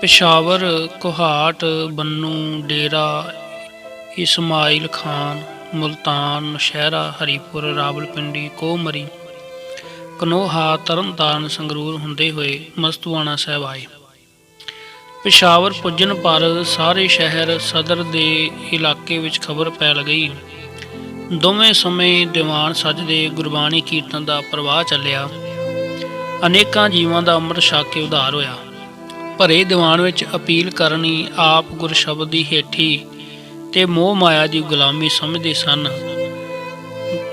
ਪਿਸ਼ਾਵਰ ਕੋਹਾਟ ਬੰਨੂ ਡੇਰਾ ਇਸਮਾਈਲ ਖਾਨ ਮੁਲਤਾਨ ਨਸ਼ਹਿਰਾ ਹਰੀਪੁਰ ਰਾਵਲਪਿੰਡੀ ਕੋਮਰੀ ਕਨੋਹਾ ਤਰਨਤਾਰਨ ਸੰਗਰੂਰ ਹੁੰਦੇ ਹੋਏ ਮਸਤੂਆਣਾ ਸਾਹਿਬ ਆਏ। ਪਿਸ਼ਾਵਰ ਪੁੱਜਣ ਪਰ ਸਾਰੇ ਸ਼ਹਿਰ ਸਦਰ ਦੇ ਇਲਾਕੇ ਵਿੱਚ ਖਬਰ ਫੈਲ ਗਈ। ਦੋਵੇਂ ਸਮੇਂ ਦੀਵਾਨ ਸੱਜਦੇ ਗੁਰਬਾਣੀ ਕੀਰਤਨ ਦਾ ਪ੍ਰਵਾਹ ਚੱਲਿਆ। ਅਨੇਕਾਂ ਜੀਵਾਂ ਦਾ ਅੰਮ੍ਰਿਤ ਛਕ ਕੇ ਉਧਾਰ ਹੋਇਆ। ਭਰੇ ਦੀਵਾਨ ਵਿੱਚ ਅਪੀਲ ਕਰਨੀ ਆਪ ਗੁਰਸ਼ਬਦ ਦੀ ਹੇਠੀ ਤੇ ਮੋਹ ਮਾਇਆ ਦੀ ਗੁਲਾਮੀ ਸਮਝਦੇ ਸਨ।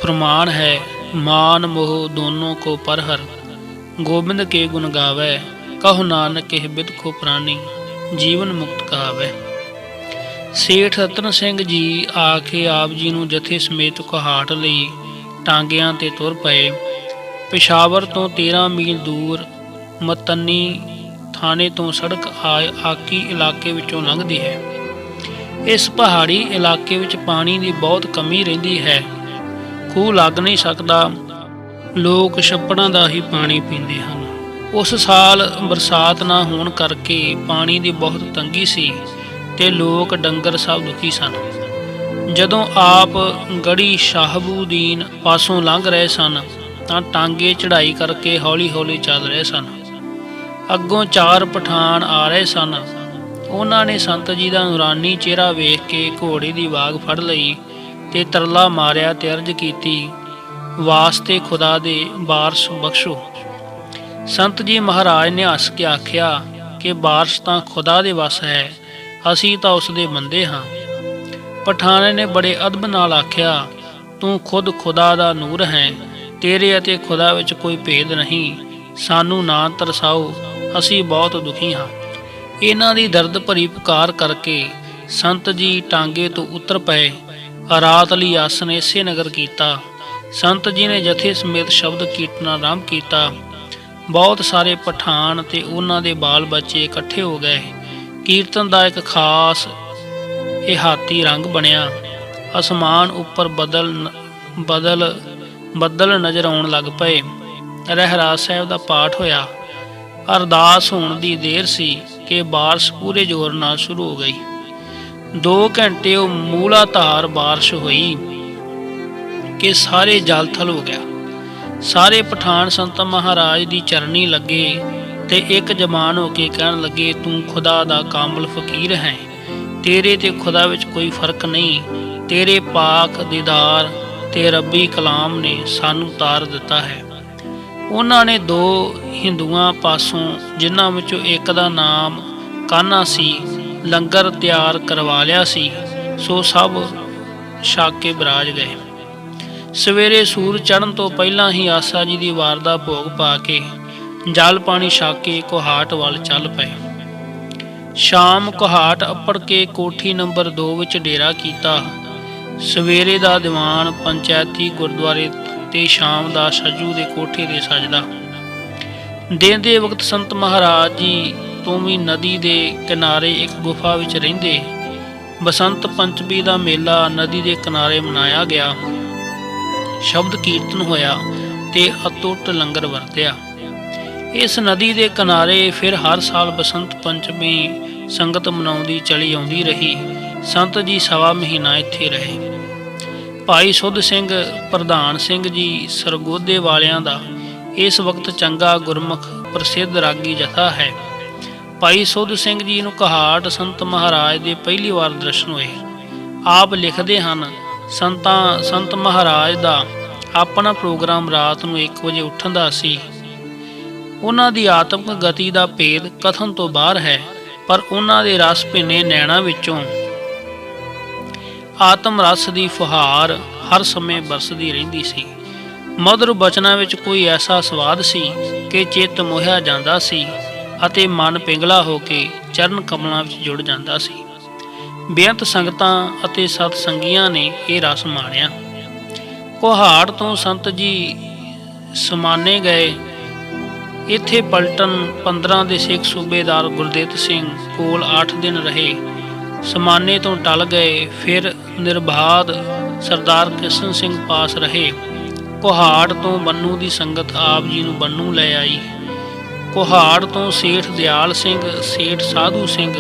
ਪ੍ਰਮਾਣ ਹੈ, ਮਾਨ ਮੋਹ ਦੋਨੋਂ ਕੋ ਪਰਹਰ, ਗੋਬਿੰਦ ਕੇ ਗੁਣ ਗਾਵੇ, ਕਹੋ ਨਾਨਕ ਇਹ ਬਿਦ ਕੋ ਪ੍ਰਾਨੀ, ਜੀਵਨ ਮੁਕਤ ਕਹਾਵੇ। ਸੇਠ ਰਤਨ ਸਿੰਘ ਜੀ ਆ ਕੇ ਆਪ ਜੀ ਨੂੰ ਜਥੇ ਸਮੇਤ ਕਹਾਟ ਲਈ ਟਾਂਗਿਆਂ ਤੇ ਤੁਰ ਪਏ। ਪਿਸ਼ਾਵਰ ਤੋਂ 13 ਮੀਲ ਦੂਰ ਮਤਨੀ ਥਾਣੇ ਤੋਂ ਸੜਕ ਆ- ਆਕੀ ਇਲਾਕੇ ਵਿੱਚੋਂ ਲੰਘਦੀ ਹੈ। ਇਸ ਪਹਾੜੀ ਇਲਾਕੇ ਵਿੱਚ ਪਾਣੀ ਦੀ ਬਹੁਤ ਕਮੀ ਰਹਿੰਦੀ ਹੈ। ਖੂਹ ਲੱਗ ਨਹੀਂ ਸਕਦਾ। ਲੋਕ ਛੱਪੜਾਂ ਦਾ ਹੀ ਪਾਣੀ ਪੀਂਦੇ ਹਨ। ਉਸ ਸਾਲ ਬਰਸਾਤ ਨਾ ਹੋਣ ਕਰਕੇ ਪਾਣੀ ਦੀ ਬਹੁਤ ਤੰਗੀ ਸੀ ਤੇ ਲੋਕ ਡੰਗਰ ਸਭ ਦੁਖੀ ਸਨ। ਜਦੋਂ ਆਪ ਗੜੀ ਸ਼ਾਹਬੂਦੀਨ ਪਾਸੋਂ ਲੰਘ ਰਹੇ ਸਨ ਤਾਂ ਟਾਂਗੇ ਚੜ੍ਹਾਈ ਕਰਕੇ ਹੌਲੀ-ਹੌਲੀ ਚੱਲ ਰਹੇ ਸਨ। ਅੱਗੋਂ ਚਾਰ ਪਠਾਨ ਆ ਰਹੇ ਸਨ। ਉਹਨਾਂ ਨੇ ਸੰਤ ਜੀ ਦਾ ਨੂਰਾਨੀ ਚਿਹਰਾ ਵੇਖ ਕੇ ਘੋੜੇ ਦੀ ਵਾਗ ਫੜ ਲਈ ਤੇ ਤਰਲਾ ਮਾਰਿਆ ਤੇ ਅਰਜ਼ ਕੀਤੀ ਵਾਸਤੇ ਖੁਦਾ ਦੇ ਬਾਰਸ਼ ਬਖਸ਼ੋ। ਸੰਤ ਜੀ ਮਹਾਰਾਜ ਨੇ ਹੱਸ ਕੇ ਆਖਿਆ ਕਿ ਬਾਰਸ਼ ਤਾਂ ਖੁਦਾ ਦੇ ਵਸ ਹੈ, ਅਸੀਂ ਤਾਂ ਉਸ ਦੇ ਬੰਦੇ ਹਾਂ। ਪਠਾਨ ਨੇ ਬੜੇ ਅਦਬ ਨਾਲ ਆਖਿਆ, ਤੂੰ ਖੁਦ ਖੁਦਾ ਦਾ ਨੂਰ ਹੈ, ਤੇਰੇ ਅਤੇ ਖੁਦਾ ਵਿੱਚ ਕੋਈ ਭੇਦ ਨਹੀਂ, ਸਾਨੂੰ ਨਾ ਤਰਸਾਓ ਅਸੀਂ ਬਹੁਤ ਦੁਖੀ ਹਾਂ। ਇਹਨਾਂ ਦੀ ਦਰਦ ਭਰੀ ਪੁਕਾਰ ਕਰਕੇ ਸੰਤ ਜੀ ਟਾਂਗੇ ਤੋਂ ਉਤਰ ਪਏ। ਰਾਤ ਲਈ ਆਸਨ ਇਸੇ ਨਗਰ ਕੀਤਾ। ਸੰਤ ਜੀ ਨੇ ਜਥੇ ਸਮੇਤ ਸ਼ਬਦ ਕੀਰਤਨ ਆਰੰਭ ਕੀਤਾ। ਬਹੁਤ ਸਾਰੇ ਪਠਾਨ ਤੇ ਉਹਨਾਂ ਦੇ ਬਾਲ ਬੱਚੇ ਇਕੱਠੇ ਹੋ ਗਏ। ਕੀਰਤਨ ਦਾ ਇੱਕ ਖਾਸ ਇਹਾਤੀ ਰੰਗ ਬਣਿਆ। ਅਸਮਾਨ ਉੱਪਰ ਬਦਲ ਬਦਲ, ਬੱਦਲ ਨਜ਼ਰ ਆਉਣ ਲੱਗ ਪਏ। ਰਹਿਰਾਸ ਸਾਹਿਬ ਦਾ ਪਾਠ ਹੋਇਆ। ਅਰਦਾਸ ਹੋਣ ਦੀ ਦੇਰ ਸੀ ਕਿ ਬਾਰਿਸ਼ ਪੂਰੇ ਜ਼ੋਰ ਨਾਲ ਸ਼ੁਰੂ ਹੋ ਗਈ। 2 ਘੰਟੇ ਉਹ ਮੂਲਾਧਾਰ ਬਾਰਿਸ਼ ਹੋਈ ਕਿ ਸਾਰੇ ਜਲ ਥਲ ਹੋ ਗਿਆ। ਸਾਰੇ ਪਠਾਨ ਸੰਤ ਮਹਾਰਾਜ ਦੀ ਚਰਨੀ ਲੱਗੇ ਤੇ ਇੱਕ ਜਮਾਨ ਹੋ ਕੇ ਕਹਿਣ ਲੱਗੇ, ਤੂੰ ਖੁਦਾ ਦਾ ਕਾਮਲ ਫਕੀਰ ਹੈ। ਤੇਰੇ ਤੇ ਖੁਦਾ ਵਿੱਚ ਕੋਈ ਫ਼ਰਕ ਨਹੀਂ। ਤੇਰੇ ਪਾਕ ਦੀਦਾਰ ਤੇ ਰੱਬੀ ਕਲਾਮ ਨੇ ਸਾਨੂੰ ਤਾਰ ਦਿੱਤਾ ਹੈ। ਉਹਨਾਂ ਨੇ ਦੋ ਹਿੰਦੂਆਂ ਪਾਸੋਂ, ਜਿਨ੍ਹਾਂ ਵਿੱਚੋਂ ਇੱਕ ਦਾ ਨਾਮ ਕਾਨਾ ਸੀ, ਲੰਗਰ ਤਿਆਰ ਕਰਵਾ ਲਿਆ ਸੀ। ਸੋ ਸਭ ਛਕ ਕੇ ਬਰਾਜ ਗਏ। ਸਵੇਰੇ ਸੂਰ ਚੜ੍ਹਨ ਤੋਂ ਪਹਿਲਾਂ ਹੀ ਆਸਾ ਜੀ ਦੀ ਵਾਰ ਦਾ ਭੋਗ ਪਾ ਕੇ ਜਲ ਪਾਣੀ ਛਕ ਕੇ ਕੋਹਾਟ ਵੱਲ ਚੱਲ ਪਏ। ਸ਼ਾਮ ਕੋਹਾਟ ਅੱਪੜ ਕੇ ਕੋਠੀ ਨੰਬਰ 2 ਵਿੱਚ ਡੇਰਾ ਕੀਤਾ। ਸਵੇਰੇ ਦਾ ਦੀਵਾਨ ਪੰਚਾਇਤੀ ਗੁਰਦੁਆਰੇ ਤੇ ਸ਼ਾਮ ਦਾ ਸੱਜੂ ਦੇ ਕੋਠੇ ਦੇ ਸਜਦਾ। ਦਿਨ ਦੇ ਵਕਤ ਸੰਤ ਮਹਾਰਾਜ ਜੀ ਤੋਂ ਵੀ ਨਦੀ ਦੇ ਕਿਨਾਰੇ ਇੱਕ ਗੁਫਾ ਵਿੱਚ ਰਹਿੰਦੇ। ਬਸੰਤ ਪੰਚਮੀ ਦਾ ਮੇਲਾ ਨਦੀ ਦੇ ਕਿਨਾਰੇ ਮਨਾਇਆ ਗਿਆ। ਸ਼ਬਦ ਕੀਰਤਨ ਹੋਇਆ ਤੇ ਅਤੁੱਟ ਲੰਗਰ ਵਰਤਿਆ। ਇਸ ਨਦੀ ਦੇ ਕਿਨਾਰੇ ਫਿਰ ਹਰ ਸਾਲ ਬਸੰਤ ਪੰਚਮੀ ਸੰਗਤ ਮਨਾਉਂਦੀ ਚਲੀ ਆਉਂਦੀ ਰਹੀ। ਸੰਤ ਜੀ ਸਵਾ ਮਹੀਨਾ ਇੱਥੇ ਰਹੇ। ਭਾਈ ਸੁੱਧ ਸਿੰਘ ਪ੍ਰਧਾਨ ਸਿੰਘ ਜੀ ਸਰਗੋਦੇ ਵਾਲਿਆਂ ਦਾ ਇਸ ਵਕਤ ਚੰਗਾ ਗੁਰਮੁਖ ਪ੍ਰਸਿੱਧ ਰਾਗੀ ਜਥਾ ਹੈ। ਭਾਈ ਸੁੱਧ ਸਿੰਘ ਜੀ ਨੂੰ ਕਹਾਟ ਸੰਤ ਮਹਾਰਾਜ ਦੇ ਪਹਿਲੀ ਵਾਰ ਦਰਸ਼ਨ ਹੋਏ। ਆਪ ਲਿਖਦੇ ਹਨ, ਸੰਤਾਂ, ਸੰਤ ਮਹਾਰਾਜ ਦਾ ਆਪਣਾ ਪ੍ਰੋਗਰਾਮ ਰਾਤ ਨੂੰ 1 ਵਜੇ ਉੱਠਣ ਦਾ ਸੀ। ਉਹਨਾਂ ਦੀ ਆਤਮਿਕ ਗਤੀ ਦਾ ਭੇਦ ਕਥਨ ਤੋਂ ਬਾਹਰ ਹੈ, ਪਰ ਉਹਨਾਂ ਦੇ ਰਸ ਭਿੰਨੇ ਨੈਣਾ ਵਿੱਚੋਂ ਆਤਮ ਰਸ ਦੀ ਫੁਹਾਰ ਹਰ ਸਮੇਂ ਬਰਸਦੀ ਰਹਿੰਦੀ ਸੀ। ਮਧੁਰ ਬਚਨਾਂ ਵਿੱਚ ਕੋਈ ਐਸਾ ਸਵਾਦ ਸੀ ਕਿ ਚਿੱਤ ਮੋਹਿਆ ਜਾਂਦਾ ਸੀ ਅਤੇ ਮਨ ਪਿੰਗਲਾ ਹੋ ਕੇ ਚਰਨ ਕਮਲਾਂ ਵਿੱਚ ਜੁੜ ਜਾਂਦਾ ਸੀ। ਬੇਅੰਤ ਸੰਗਤਾਂ ਅਤੇ ਸਤ ਸੰਗੀਆਂ ਨੇ ਇਹ ਰਸ ਮਾਣਿਆ। ਕੋਹਾੜ ਤੋਂ ਸੰਤ ਜੀ ਸਮਾਨੇ ਗਏ। ਇੱਥੇ ਪਲਟਨ 15 ਦੇ ਸਿੱਖ ਸੂਬੇਦਾਰ ਗੁਰਦੇਵ ਸਿੰਘ ਕੋਲ 8 ਦਿਨ ਰਹੇ। ਸਮਾਨੇ ਤੋਂ ਟਲ ਗਏ, ਫਿਰ ਨਿਰਬਾਦ ਸਰਦਾਰ ਕ੍ਰਿਸ਼ਨ ਸਿੰਘ ਪਾਸ ਰਹੇ। ਕੋਹਾੜ ਤੋਂ ਬੰਨੂ ਦੀ ਸੰਗਤ ਆਪ ਜੀ ਨੂੰ ਬੰਨੂ ਲੈ ਆਈ। ਕੁਹਾੜ ਤੋਂ ਸੇਠ ਦਿਆਲ ਸਿੰਘ, ਸੇਠ ਸਾਧੂ ਸਿੰਘ,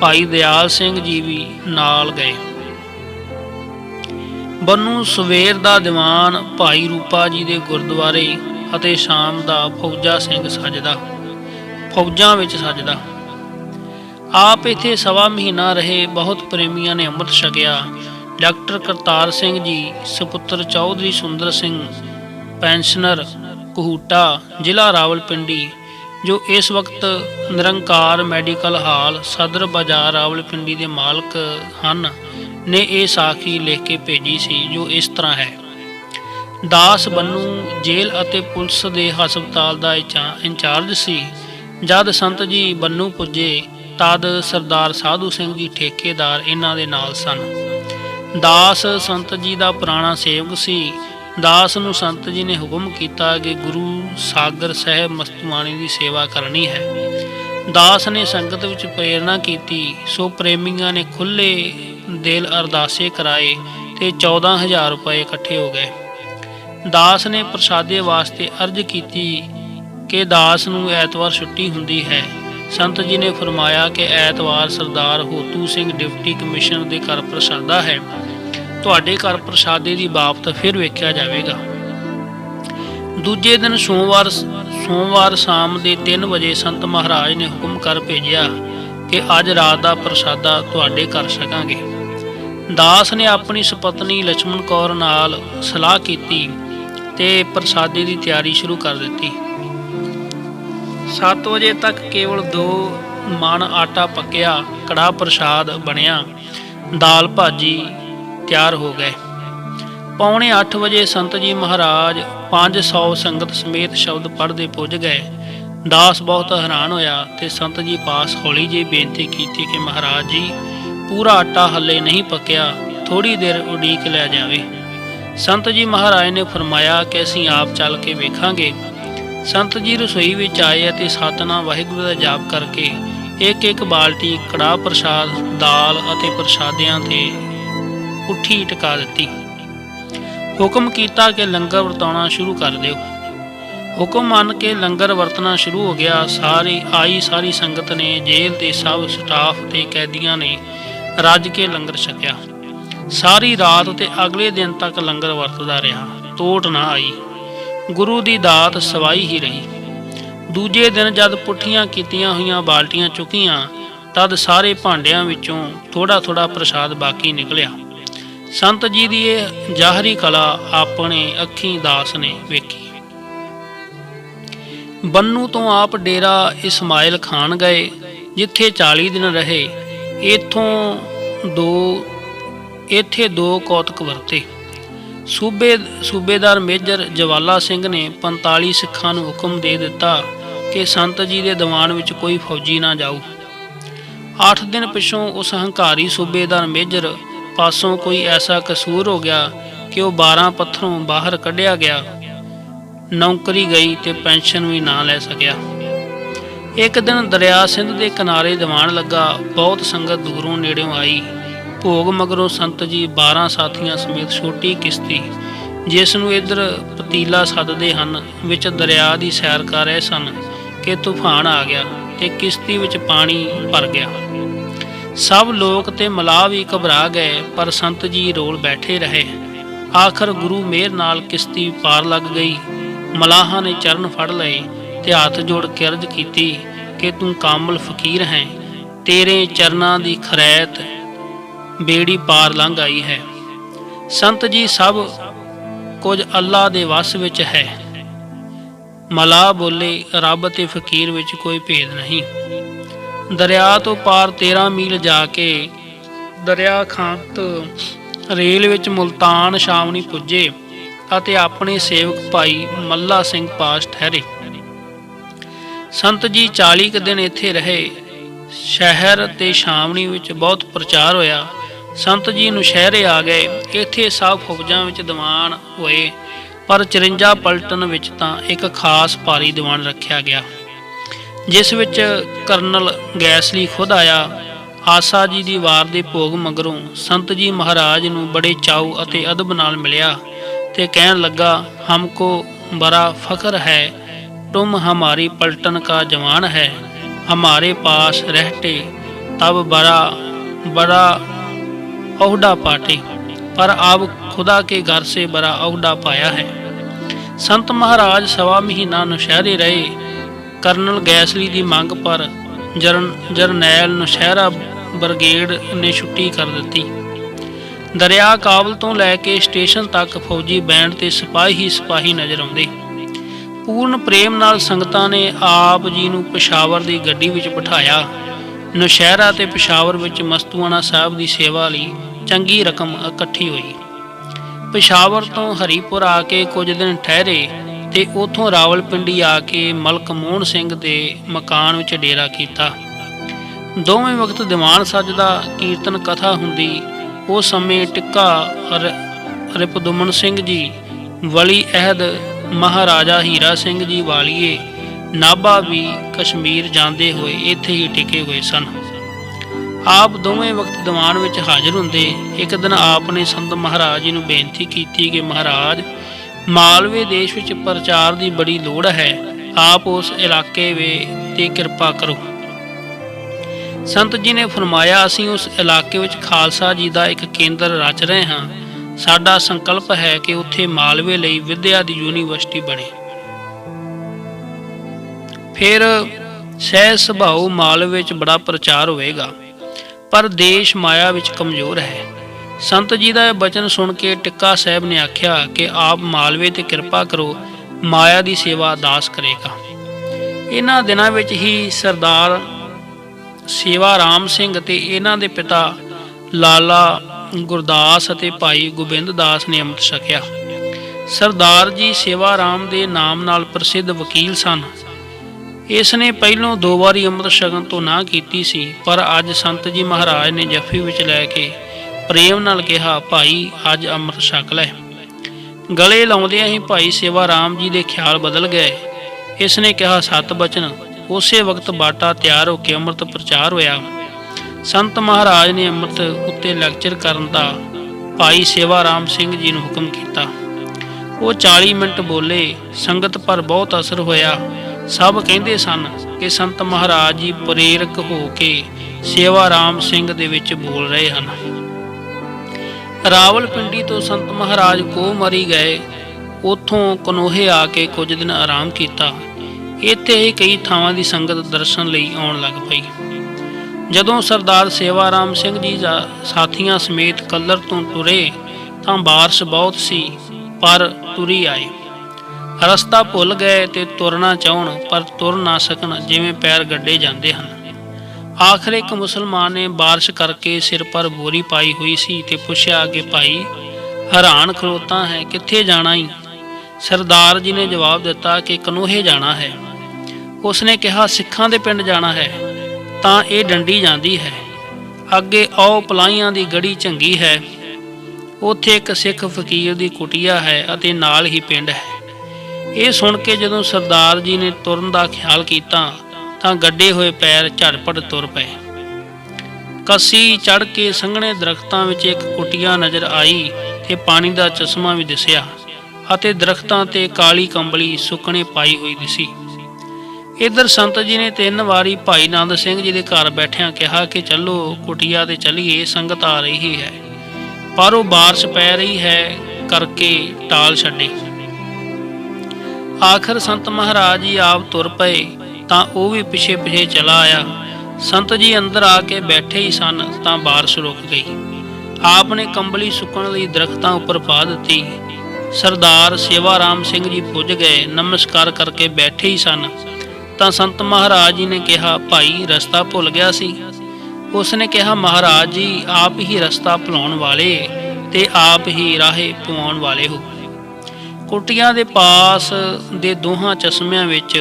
ਭਾਈ ਦਿਆਲ ਸਿੰਘ ਜੀ ਵੀ ਨਾਲ ਗਏ। ਬੰਨੂ ਸਵੇਰ ਦਾ ਦੀਵਾਨ ਭਾਈ ਰੂਪਾ ਜੀ ਦੇ ਗੁਰਦੁਆਰੇ ਅਤੇ ਸ਼ਾਮ ਦਾ ਫੌਜਾ ਸਿੰਘ ਸਜਦਾ, ਫੌਜਾਂ ਵਿੱਚ ਸਜਦਾ। ਆਪ ਇੱਥੇ ਸਵਾ ਮਹੀਨਾ ਰਹੇ, ਬਹੁਤ ਪ੍ਰੇਮੀਆਂ ਨੇ ਅੰਮ੍ਰਿਤ ਛਕਿਆ। ਡਾਕਟਰ ਕਰਤਾਰ ਸਿੰਘ ਜੀ, ਸੁਪੁੱਤਰ ਚੌਧਰੀ ਸੁੰਦਰ ਸਿੰਘ, ਪੈਨਸ਼ਨਰ ਕਹੂਟਾ, ਜ਼ਿਲ੍ਹਾ ਰਾਵਲਪਿੰਡੀ, ਜੋ ਇਸ ਵਕਤ ਨਿਰੰਕਾਰ ਮੈਡੀਕਲ ਹਾਲ ਸਦਰ ਬਾਜ਼ਾਰ ਰਾਵਲਪਿੰਡੀ ਦੇ ਮਾਲਕ ਹਨ, ਨੇ ਇਹ ਸਾਖੀ ਲਿਖ ਕੇ ਭੇਜੀ ਸੀ, ਜੋ ਇਸ ਤਰ੍ਹਾਂ ਹੈ। ਦਾਸ ਬੰਨੂ ਜੇਲ੍ਹ ਅਤੇ ਪੁਲਿਸ ਦੇ ਹਸਪਤਾਲ ਦਾ ਇੰਚਾਰਜ ਸੀ। ਜਦ ਸੰਤ ਜੀ ਬੰਨੂ ਪੁੱਜੇ ਤਦ ਸਰਦਾਰ ਸਾਧੂ ਸਿੰਘ ਜੀ ਠੇਕੇਦਾਰ ਇਹਨਾਂ ਦੇ ਨਾਲ ਸਨ। ਦਾਸ ਸੰਤ ਜੀ ਦਾ ਪੁਰਾਣਾ ਸੇਵਕ ਸੀ। ਦਾਸ ਨੂੰ ਸੰਤ ਜੀ ਨੇ ਹੁਕਮ ਕੀਤਾ ਕਿ ਗੁਰੂ ਸਾਗਰ ਸਾਹਿਬ ਮਸਤੂਆਣੀ ਦੀ ਸੇਵਾ ਕਰਨੀ ਹੈ। ਦਾਸ ਨੇ ਸੰਗਤ ਵਿੱਚ ਪ੍ਰੇਰਣਾ ਕੀਤੀ। ਸੋ ਪ੍ਰੇਮੀਆਂ ਨੇ ਖੁੱਲੇ ਦਿਲ ਅਰਦਾਸੇ ਕਰਾਏ ਤੇ 14000 ਰੁਪਏ ਇਕੱਠੇ ਹੋ ਗਏ। ਦਾਸ ਨੇ ਪ੍ਰਸਾਦੇ ਵਾਸਤੇ ਅਰਜ਼ ਕੀਤੀ ਕਿ ਦਾਸ ਨੂੰ ਐਤਵਾਰ ਛੁੱਟੀ ਹੁੰਦੀ ਹੈ। ਸੰਤ ਜੀ ਨੇ ਫਰਮਾਇਆ ਕਿ ਐਤਵਾਰ ਸਰਦਾਰ ਹੋਤੂ ਸਿੰਘ ਡਿਪਟੀ ਕਮਿਸ਼ਨਰ ਦੇ ਘਰ ਪ੍ਰਸਾਦਾ ਹੈ। ਤੁਹਾਡੇ ਘਰ ਪ੍ਰਸਾਦੇ ਦੀ ਬਾਬਤ ਫਿਰ ਵੇਖਿਆ ਜਾਵੇਗਾ। ਦੂਜੇ ਦਿਨ ਸੋਮਵਾਰ ਸੋਮਵਾਰ ਸ਼ਾਮ ਦੇ 3 ਵਜੇ ਸੰਤ ਮਹਾਰਾਜ ਨੇ ਹੁਕਮ ਕਰ ਭੇਜਿਆ ਕਿ ਅੱਜ ਰਾਤ ਦਾ ਪ੍ਰਸਾਦਾ ਤੁਹਾਡੇ ਘਰ ਛਕਾਂਗੇ। ਦਾਸ ਨੇ ਆਪਣੀ ਸੁਪਤਨੀ ਲక్ష్ਮਣ ਕੌਰ ਨਾਲ ਸਲਾਹ ਕੀਤੀ ਤੇ ਪ੍ਰਸਾਦੇ ਦੀ ਤਿਆਰੀ ਸ਼ੁਰੂ ਕਰ ਦਿੱਤੀ। 7 ਵਜੇ ਤੱਕ ਕੇਵਲ ਦੋ ਮਣ ਆਟਾ ਪੱਕਿਆ ਕੜਾ ਪ੍ਰਸ਼ਾਦ ਬਣਿਆ, ਦਾਲ ਭਾਜੀ ਤਿਆਰ ਹੋ ਗਏ। ਪੌਣੇ 8 ਵਜੇ ਸੰਤ ਜੀ ਮਹਾਰਾਜ 500 ਸੰਗਤ ਸਮੇਤ ਸ਼ਬਦ ਪੜ੍ਹਦੇ ਪੁੱਜ ਗਏ। ਦਾਸ ਬਹੁਤ ਹੈਰਾਨ ਹੋਇਆ ਤੇ ਸੰਤ ਜੀ ਪਾਸ ਹੌਲੀ ਜਿਹੀ ਬੇਨਤੀ ਕੀਤੀ ਕਿ ਮਹਾਰਾਜ ਜੀ, ਪੂਰਾ ਆਟਾ ਹੱਲੇ ਨਹੀਂ ਪੱਕਿਆ ਥੋੜੀ ਦੇਰ ਉਡੀਕ ਲੈ ਜਾਵੇ। ਸੰਤ ਜੀ ਮਹਾਰਾਜ ਨੇ ਫਰਮਾਇਆ ਕਿ ਅਸੀਂ ਆਪ ਚੱਲ ਕੇ ਵੇਖਾਂਗੇ। ਸੰਤ ਜੀ ਰਸੋਈ ਵਿੱਚ ਆਏ ਅਤੇ ਸਤਨਾਮ ਵਾਹਿਗੁਰੂ ਦਾ ਜਾਪ ਕਰਕੇ ਇੱਕ ਇੱਕ ਬਾਲਟੀ, ਕੜਾਹ ਪ੍ਰਸ਼ਾਦ, ਦਾਲ ਅਤੇ ਪ੍ਰਸ਼ਾਦਿਆਂ ਤੇ ਉੱਠੀ ਟਿਕਾ ਦਿੱਤੀ। ਹੁਕਮ ਕੀਤਾ ਕਿ ਲੰਗਰ ਵਰਤਾਉਣਾ ਸ਼ੁਰੂ ਕਰ ਦਿਓ। ਹੁਕਮ ਮੰਨ ਕੇ ਲੰਗਰ ਵਰਤਣਾ ਸ਼ੁਰੂ ਹੋ ਗਿਆ। ਸਾਰੀ ਆਈ ਸਾਰੀ ਸੰਗਤ ਨੇ ਜੇਲ੍ਹ ਦੇ ਸਭ ਸਟਾਫ ਤੇ ਕੈਦੀਆਂ ਨੇ ਰੱਜ ਕੇ ਲੰਗਰ ਛਕਿਆ। ਸਾਰੀ ਰਾਤ ਤੇ ਅਗਲੇ ਦਿਨ ਤੱਕ ਲੰਗਰ ਵਰਤਦਾ ਰਿਹਾ। ਤੋਟ ਨਾ ਆਈ। ਗੁਰੂ ਦੀ ਦਾਤ ਸਵਾਈ ਹੀ ਰਹੀ। ਦੂਜੇ ਦਿਨ ਜਦ ਪੁੱਠੀਆਂ ਕੀਤੀਆਂ ਹੋਈਆਂ ਬਾਲਟੀਆਂ ਚੁੱਕੀਆਂ, ਤਦ ਸਾਰੇ ਭਾਂਡਿਆਂ ਵਿੱਚੋਂ ਥੋੜਾ ਥੋੜਾ ਪ੍ਰਸਾਦ ਬਾਕੀ ਨਿਕਲਿਆ। ਸੰਤ ਜੀ ਦੀ ਇਹ ਜ਼ਾਹਰੀ ਕਲਾ ਆਪਣੇ ਅੱਖੀਂ ਦਾਸ ਨੇ ਵੇਖੀ। ਬੰਨੂ ਤੋਂ ਆਪ ਡੇਰਾ ਇਸਮਾਇਲ ਖਾਨ ਗਏ, ਜਿੱਥੇ 40 ਦਿਨ ਰਹੇ ਇਥੋਂ ਦੋ ਇੱਥੇ ਦੋ ਕੌਤਕ ਵਰਤੇ। ਸੂਬੇ, ਸੂਬੇਦਾਰ ਮੇਜਰ ਜਵਾਲਾ ਸਿੰਘ ਨੇ 45 ਸਿੱਖਾਂ ਨੂੰ ਹੁਕਮ ਦੇ ਦਿੱਤਾ ਕਿ ਸੰਤ ਜੀ ਦੇ ਦੀਵਾਨ ਵਿੱਚ ਕੋਈ ਫੌਜੀ ਨਾ ਜਾਊ। 8 ਦਿਨ ਪਿਛੋਂ ਉਸ ਹੰਕਾਰੀ ਸੂਬੇਦਾਰ ਮੇਜਰ ਪਾਸੋਂ ਕੋਈ ਐਸਾ ਕਸੂਰ ਹੋ ਗਿਆ ਕਿ ਉਹ 12 ਪੱਥਰੋਂ ਬਾਹਰ ਕੱਢਿਆ ਗਿਆ, ਨੌਕਰੀ ਗਈ ਤੇ ਪੈਨਸ਼ਨ ਵੀ ਨਾ ਲੈ ਸਕਿਆ। ਇੱਕ ਦਿਨ ਦਰਿਆ ਸਿੰਧ ਦੇ ਕਿਨਾਰੇ ਦੀਵਾਨ ਲੱਗਾ, ਬਹੁਤ ਸੰਗਤ ਦੂਰੋਂ ਨੇੜਿਓਂ ਆਈ। ਭੋਗ ਮਗਰੋਂ ਸੰਤ ਜੀ 12 ਸਾਥੀਆਂ ਸਮੇਤ ਛੋਟੀ ਕਿਸ਼ਤੀ ਜਿਸ ਨੂੰ ਇਧਰ ਪਤੀਲਾ ਸੱਦਦੇ ਹਨ, ਵਿੱਚ ਦਰਿਆ ਦੀ ਸੈਰ ਕਰ ਰਹੇ ਸਨ ਕਿ ਤੂਫਾਨ ਆ ਗਿਆ ਤੇ ਕਿਸ਼ਤੀ ਵਿੱਚ ਪਾਣੀ ਭਰ ਗਿਆ। ਸਭ ਲੋਕ ਤੇ ਮਲਾਹ ਵੀ ਘਬਰਾ ਗਏ, ਪਰ ਸੰਤ ਜੀ ਰੋਲ ਬੈਠੇ ਰਹੇ। ਆਖਰ ਗੁਰੂ ਮਿਹਰ ਨਾਲ ਕਿਸ਼ਤੀ ਪਾਰ ਲੱਗ ਗਈ। ਮਲਾਹਾਂ ਨੇ ਚਰਨ ਫੜ ਲਏ ਤੇ ਹੱਥ ਜੋੜ ਕੇ ਅਰਜ਼ ਕੀਤੀ ਕਿ ਤੂੰ ਕਾਮਲ ਫਕੀਰ ਹੈ, ਤੇਰੇ ਚਰਨਾਂ ਦੀ ਖਰੈਤ ਬੇੜੀ ਪਾਰ ਲੰਘ ਆਈ ਹੈ। ਸੰਤ ਜੀ ਸਭ ਕੁਝ ਅੱਲਾ ਦੇ ਵਸ ਵਿੱਚ ਹੈ। ਮਲਾ ਬੋਲੇ, ਰੱਬ ਤੇ ਫਕੀਰ ਵਿੱਚ ਕੋਈ ਭੇਦ ਨਹੀਂ। ਦਰਿਆ ਤੋਂ ਪਾਰ 13 ਮੀਲ ਜਾ ਕੇ ਦਰਿਆ ਖਾਂਤ ਰੇਲ ਵਿੱਚ ਮੁਲਤਾਨ ਸ਼ਾਮਣੀ ਪੁੱਜੇ ਅਤੇ ਆਪਣੇ ਸੇਵਕ ਭਾਈ ਮੱਲਾ ਸਿੰਘ ਪਾਸ ਠਹਿਰੇ। ਸੰਤ ਜੀ 40 ਕੁ ਦਿਨ ਇੱਥੇ ਰਹੇ। ਸ਼ਹਿਰ ਤੇ ਸ਼ਾਮਣੀ ਵਿੱਚ ਬਹੁਤ ਪ੍ਰਚਾਰ ਹੋਇਆ। ਸੰਤ ਜੀ ਨੁਸ਼ਹਿਰੇ ਆ ਗਏ। ਇੱਥੇ ਸਭ ਫੌਜਾਂ ਵਿੱਚ ਦੀਵਾਨ ਹੋਏ। ਪਰ 54 ਪਲਟਨ ਵਿੱਚ ਤਾਂ ਇੱਕ ਖਾਸ ਪਾਰੀ ਦੀਵਾਨ ਰੱਖਿਆ ਗਿਆ। ਜਿਸ ਵਿੱਚ ਕਰਨਲ ਗੈਸਲੀ ਖੁਦ ਆਇਆ। ਆਸਾ ਜੀ ਦੀ ਵਾਰ ਦੇ ਭੋਗ ਮਗਰੋਂ ਸੰਤ ਜੀ ਮਹਾਰਾਜ ਨੂੰ ਬੜੇ ਚਾਉ ਅਤੇ ਅਦਬ ਨਾਲ ਮਿਲਿਆ ਤੇ ਕਹਿਣ ਲੱਗਾ, ਹਮਕੋ ਬੜਾ ਫਖਰ ਹੈ। ਤੁਮ ਹਮਾਰੀ ਪਲਟਨ ਕਾ ਜਵਾਨ ਹੈ। ਹਮਾਰੇ ਪਾਸ ਰਹਤੇ ਤਬ ਬੜਾ ਬੜਾ ओहदा पाते पर अब खुदा के घर से बड़ा ओहदा पाया है ਸੰਤ ਮਹਾਰਾਜ ਸਵਾ ਮਹੀਨਾ ਨੁਸ਼ਹਿਰੇ ਰਹੇ ਕਰਨਲ ਗੈਸਲੀ ਦੀ ਮੰਗ ਪਰ ਜਰਨ ਜਰਨੈਲ ਨੁਸ਼ਹਿਰਾ ਬਰਗੇਡ ਨੇ ਛੁੱਟੀ ਕਰ ਦਿੱਤੀ ਦਰਿਆ ਕਾਬਲ ਤੋਂ ਲੈ ਕੇ ਸਟੇਸ਼ਨ ਤੱਕ ਫੌਜੀ ਬੈਂਡ ਤੇ ਸਿਪਾਹੀ ਹੀ ਸਿਪਾਹੀ ਨਜ਼ਰ ਆਉਂਦੇ ਪੂਰਨ ਪ੍ਰੇਮ ਨਾਲ ਸੰਗਤਾਂ ਨੇ ਆਪ ਜੀ ਨੂੰ ਪਸ਼ਾਵਰ ਦੀ ਗੱਡੀ ਵਿੱਚ ਬਿਠਾਇਆ ਨੁਸ਼ਹਿਰਾ ਤੇ ਪਸ਼ਾਵਰ ਵਿੱਚ ਮਸਤੂਆਣਾ ਸਾਹਿਬ ਦੀ ਸੇਵਾ ਲਈ ਚੰਗੀ ਰਕਮ ਇਕੱਠੀ ਹੋਈ। ਪਸ਼ਾਵਰ ਤੋਂ ਹਰੀਪੁਰ ਆ ਕੇ ਕੁਝ ਦਿਨ ਠਹਿਰੇ ਤੇ ਉਥੋਂ ਰਾਵਲਪਿੰਡੀ ਆ ਕੇ ਮਲਕ ਮੋਹਨ ਸਿੰਘ ਦੇ ਮਕਾਨ ਵਿੱਚ ਡੇਰਾ ਕੀਤਾ। ਦੋਵੇਂ ਵਕਤ ਦੀਵਾਨ ਸੱਜਦਾ ਕੀਰਤਨ ਕਥਾ ਹੁੰਦੀ ਉਸ ਸਮੇਂ ਟਿੱਕਾ ਰ- ਸਿੰਘ ਜੀ, ਵਲੀ ਅਹਿਦ ਮਹਾਰਾਜਾ ਹੀਰਾ ਸਿੰਘ ਜੀ ਵਾਲੀਏ ਨਾਭਾ ਵੀ ਕਸ਼ਮੀਰ ਜਾਂਦੇ ਹੋਏ ਇੱਥੇ ਹੀ ਟਿਕੇ ਹੋਏ ਸਨ। ਆਪ ਦੋਵੇਂ ਵਕਤ ਦੀਵਾਨ ਵਿੱਚ ਹਾਜ਼ਰ ਹੁੰਦੇ, ਇੱਕ ਦਿਨ ਆਪ ਨੇ ਸੰਤ ਮਹਾਰਾਜ ਜੀ ਨੂੰ ਬੇਨਤੀ ਕੀਤੀ ਕਿ ਮਹਾਰਾਜ, ਮਾਲਵੇ ਦੇਸ਼ ਵਿੱਚ ਪ੍ਰਚਾਰ ਦੀ ਬੜੀ ਲੋੜ ਹੈ, ਆਪ ਉਸ ਇਲਾਕੇ ਵੇ ਤੇ ਕਿਰਪਾ ਕਰੋ। ਸੰਤ ਜੀ ਨੇ ਫਰਮਾਇਆ, ਅਸੀਂ ਉਸ ਇਲਾਕੇ ਵਿੱਚ ਖਾਲਸਾ ਜੀ ਦਾ ਇੱਕ ਕੇਂਦਰ ਰਚ ਰਹੇ ਹਾਂ। ਸਾਡਾ ਸੰਕਲਪ ਹੈ ਕਿ ਉੱਥੇ ਮਾਲਵੇ ਲਈ ਵਿਦਿਆ ਦੀ ਯੂਨੀਵਰਸਿਟੀ ਬਣੇ। ਫਿਰ ਸਹਿ ਸੁਭਾਉ ਮਾਲਵੇ ਵਿੱਚ ਬੜਾ ਪ੍ਰਚਾਰ ਹੋਵੇਗਾ। ਪਰ ਦੇਸ਼ ਮਾਇਆ ਵਿੱਚ ਕਮਜ਼ੋਰ ਹੈ। ਸੰਤ ਜੀ ਦਾ ਇਹ ਬਚਨ ਸੁਣ ਕੇ ਟਿੱਕਾ ਸਾਹਿਬ ਨੇ ਆਖਿਆ ਕਿ ਆਪ ਮਾਲਵੇ ਤੇ ਕਿਰਪਾ ਕਰੋ, ਮਾਇਆ ਦੀ ਸੇਵਾ ਦਾਸ ਕਰੇਗਾ। ਇਹਨਾਂ ਦਿਨਾਂ ਵਿੱਚ ਹੀ ਸਰਦਾਰ ਸੇਵਾ ਰਾਮ ਸਿੰਘ ਤੇ ਇਹਨਾਂ ਦੇ ਪਿਤਾ ਲਾਲਾ ਗੁਰਦਾਸ ਅਤੇ ਭਾਈ ਗੋਬਿੰਦ ਦਾਸ ਨੇ ਅੰਮ੍ਰਿਤ ਛਕਿਆ। ਸਰਦਾਰ ਜੀ ਸੇਵਾ ਰਾਮ ਦੇ ਨਾਮ ਨਾਲ ਪ੍ਰਸਿੱਧ ਵਕੀਲ ਸਨ। ਇਸ ਨੇ ਪਹਿਲੋਂ ਦੋ ਵਾਰੀ ਅੰਮ੍ਰਿਤ ਛਕਣ ਤੋਂ ਨਾ ਕੀਤੀ ਸੀ, ਪਰ ਅੱਜ ਸੰਤ ਜੀ ਮਹਾਰਾਜ ਨੇ ਜੱਫੀ ਵਿੱਚ ਲੈ ਕੇ ਪ੍ਰੇਮ ਨਾਲ ਕਿਹਾ, ਭਾਈ, ਅੱਜ ਅੰਮ੍ਰਿਤ ਛਕ ਲੈ। ਗਲੇ ਲਾਉਂਦਿਆਂ ਹੀ ਭਾਈ ਸੇਵਾ ਰਾਮ ਜੀ ਦੇ ਖਿਆਲ ਬਦਲ ਗਏ। ਇਸ ਨੇ ਕਿਹਾ, ਸਤ ਬਚਨ। ਉਸੇ ਵਕਤ ਬਾਟਾ ਤਿਆਰ ਹੋ ਕੇ ਅੰਮ੍ਰਿਤ ਪ੍ਰਚਾਰ ਹੋਇਆ। ਸੰਤ ਮਹਾਰਾਜ ਨੇ ਅੰਮ੍ਰਿਤ ਉੱਤੇ ਲੈਕਚਰ ਕਰਨ ਦਾ ਭਾਈ ਸੇਵਾ ਰਾਮ ਸਿੰਘ ਜੀ ਨੂੰ ਹੁਕਮ ਕੀਤਾ। ਉਹ 40 ਮਿੰਟ ਬੋਲੇ। ਸੰਗਤ ਪਰ ਬਹੁਤ ਅਸਰ ਹੋਇਆ। ਸਭ ਕਹਿੰਦੇ ਸਨ ਕਿ ਸੰਤ ਮਹਾਰਾਜ ਜੀ ਪ੍ਰੇਰਕ ਹੋ ਕੇ ਸੇਵਾ ਰਾਮ ਸਿੰਘ ਦੇ ਵਿੱਚ ਬੋਲ ਰਹੇ ਹਨ। ਰਾਵਲਪਿੰਡੀ ਤੋਂ ਸੰਤ ਮਹਾਰਾਜ ਕੋ ਮਰੀ ਗਏ, ਉਥੋਂ ਕਨੋਹੇ ਆ ਕੇ ਕੁਝ ਦਿਨ ਆਰਾਮ ਕੀਤਾ। ਇੱਥੇ ਹੀ ਕਈ ਥਾਵਾਂ ਦੀ ਸੰਗਤ ਦਰਸ਼ਨ ਲਈ ਆਉਣ ਲੱਗ ਪਈ। ਜਦੋਂ ਸਰਦਾਰ ਸੇਵਾ ਰਾਮ ਸਿੰਘ ਜੀ ਦਾ ਸਾਥੀਆਂ ਸਮੇਤ ਕੱਲਰ ਤੋਂ ਤੁਰੇ ਤਾਂ ਬਾਰਿਸ਼ ਬਹੁਤ ਸੀ, ਪਰ ਤੁਰੀ ਆਏ। ਰਸਤਾ ਭੁੱਲ ਗਏ ਤੇ ਤੁਰਨਾ ਚਾਹਣ, ਪਰ ਤੁਰ ਨਾ ਸਕਣ, ਜਿਵੇਂ ਪੈਰ ਗੱਡੇ ਜਾਂਦੇ ਹਨ। ਆਖਰ ਇੱਕ ਮੁਸਲਮਾਨ ਨੇ ਬਾਰਿਸ਼ ਕਰਕੇ ਸਿਰ ਪਰ ਬੋਰੀ ਪਾਈ ਹੋਈ ਸੀ ਤੇ ਪੁੱਛਿਆ ਕਿ ਭਾਈ, ਹੈਰਾਨ ਖਲੋਤਾ ਹੈ, ਕਿੱਥੇ ਜਾਣਾ ਹੀ ਸਰਦਾਰ ਜੀ ਨੇ ਜਵਾਬ ਦਿੱਤਾ ਕਿ ਕਨੋਹੇ ਜਾਣਾ ਹੈ। ਉਸਨੇ ਕਿਹਾ, ਸਿੱਖਾਂ ਦੇ ਪਿੰਡ ਜਾਣਾ ਹੈ, ਤਾਂ ਇਹ ਡੰਡੀ ਜਾਂਦੀ ਹੈ। ਅੱਗੇ ਆਓ, ਪਲਾਈਆਂ ਦੀ ਗੜੀ ਚੰਗੀ ਹੈ। ਉੱਥੇ ਇੱਕ ਸਿੱਖ ਫਕੀਰ ਦੀ ਕੁਟੀਆ ਹੈ ਅਤੇ ਨਾਲ ਹੀ ਪਿੰਡ ਹੈ। ਇਹ ਸੁਣ ਕੇ ਜਦੋਂ ਸਰਦਾਰ ਜੀ ਨੇ ਤੁਰਨ ਦਾ ਖਿਆਲ ਕੀਤਾ ਤਾਂ ਗੱਡੇ ਹੋਏ ਪੈਰ ਝੜਪੜ ਤੁਰ ਪਏ। ਕੱਸੀ ਚੜ ਕੇ ਸੰਘਣੇ ਦਰਖਤਾਂ ਵਿੱਚ ਇੱਕ ਕੁਟਿਆ ਨਜ਼ਰ ਆਈ ਤੇ ਪਾਣੀ ਦਾ ਚਸ਼ਮਾ ਵੀ ਦਿਸਿਆ ਅਤੇ ਦਰਖਤਾਂ ਤੇ ਕਾਲੀ ਕੰਬਲੀ ਸੁੱਕਣੇ ਪਾਈ ਹੋਈ ਦਿਸੀ। ਇਧਰ ਸੰਤ ਜੀ ਨੇ ਤਿੰਨ ਵਾਰੀ ਭਾਈ ਨੰਦ ਸਿੰਘ ਜੀ ਦੇ ਘਰ ਬੈਠਿਆਂ ਕਿਹਾ ਕਿ ਚੱਲੋ ਕੁਟਿਆ ਤੇ ਚੱਲੀਏ, ਸੰਗਤ ਆ ਰਹੀ ਹੈ। ਪਰ ਉਹ ਬਾਰਿਸ਼ ਪੈ ਰਹੀ ਹੈ ਕਰਕੇ ਟਾਲ ਛੱਡੇ। ਆਖਰ ਸੰਤ ਮਹਾਰਾਜ ਜੀ ਆਪ ਤੁਰ ਪਏ, ਤਾਂ ਉਹ ਵੀ ਪਿਛੇ ਪਿਛੇ ਚਲਾ ਆਇਆ। ਸੰਤ ਜੀ ਅੰਦਰ ਆ ਕੇ ਬੈਠੇ ਹੀ ਸਨ, ਤਾਂ ਬਾਰਿਸ਼ ਰੁਕ ਗਈ। ਆਪ ਨੇ ਕੰਬਲੀ ਸੁੱਕਣ ਲਈ ਦਰਖਤਾਂ ਉੱਪਰ ਪਾ ਦਿੱਤੀ। ਸਰਦਾਰ ਸੇਵਾ ਰਾਮ ਸਿੰਘ ਜੀ ਪੁੱਜ ਗਏ, ਨਮਸਕਾਰ ਕਰਕੇ ਬੈਠੇ ਹੀ ਸਨ। ਤਾਂ ਸੰਤ ਮਹਾਰਾਜ ਜੀ ਨੇ ਕਿਹਾ, ਭਾਈ, ਰਸਤਾ ਭੁੱਲ ਗਿਆ ਸੀ? ਉਸ ਨੇ ਕਿਹਾ, ਮਹਾਰਾਜ ਜੀ, ਆਪ ਹੀ ਰਸਤਾ ਭੁਲਾਉਣ ਵਾਲੇ ਤੇ ਆਪ ਹੀ ਰਾਹੇ ਪਵਾਉਣ ਵਾਲੇ ਹੋ। ਕੁਟੀਆਂ ਦੇ ਪਾਸ ਦੇ ਦੋਹਾਂ ਚਸ਼ਮਿਆਂ ਵਿੱਚ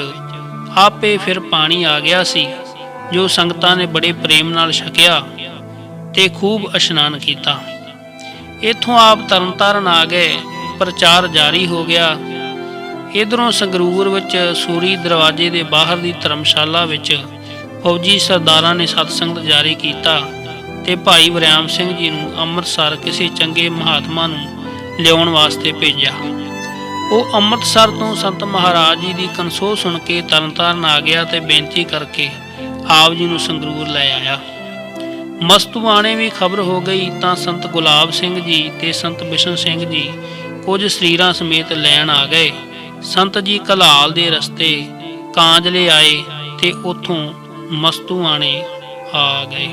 ਆਪੇ ਫਿਰ ਪਾਣੀ ਆ ਗਿਆ ਸੀ, ਜੋ ਸੰਗਤਾਂ ਨੇ ਬੜੇ ਪ੍ਰੇਮ ਨਾਲ ਛਕਿਆ ਤੇ ਖੂਬ ਇਸ਼ਨਾਨ ਕੀਤਾ। ਇੱਥੋਂ ਆਪ ਤਰਨਤਾਰਨ ਆ ਗਏ, ਪ੍ਰਚਾਰ ਜਾਰੀ ਹੋ ਗਿਆ। ਇਧਰੋਂ ਸੰਗਰੂਰ ਵਿੱਚ ਸੂਰੀ ਦਰਵਾਜ਼ੇ ਦੇ ਬਾਹਰ ਦੀ ਧਰਮਸ਼ਾਲਾ ਵਿੱਚ ਫੌਜੀ ਸਰਦਾਰਾਂ ਨੇ ਸਤਸੰਗ ਜਾਰੀ ਕੀਤਾ ਤੇ ਭਾਈ ਵਰਿਆਮ ਸਿੰਘ ਜੀ ਨੂੰ ਅੰਮ੍ਰਿਤਸਰ ਕਿਸੇ ਚੰਗੇ ਮਹਾਤਮਾ ਨੂੰ ਲਿਆਉਣ ਵਾਸਤੇ ਭੇਜਿਆ। ਉਹ ਅੰਮ੍ਰਿਤਸਰ ਤੋਂ ਸੰਤ ਮਹਾਰਾਜ ਜੀ ਦੀ ਕਨਸੋ ਸੁਣ ਕੇ ਤਰਨਤਾਰਨ ਆ ਗਿਆ ਤੇ ਬੇਨਤੀ ਕਰਕੇ ਆਪ ਜੀ ਨੂੰ ਸੰਗਰੂਰ ਲੈ ਆਇਆ। ਮਸਤੂਆਣੇ ਵੀ ਖਬਰ ਹੋ ਗਈ ਤਾਂ ਸੰਤ ਗੁਲਾਬ ਸਿੰਘ ਜੀ ਤੇ ਸੰਤ ਬਿਸ਼ਨ ਸਿੰਘ ਜੀ ਕੁਝ ਸਰੀਰਾਂ ਸਮੇਤ ਲੈਣ ਆ ਗਏ। ਸੰਤ ਜੀ ਕਲਾਲ ਦੇ ਰਸਤੇ ਕਾਂਜਲੇ ਆਏ ਤੇ ਉਥੋਂ ਮਸਤੂਆਣੇ ਆ ਗਏ।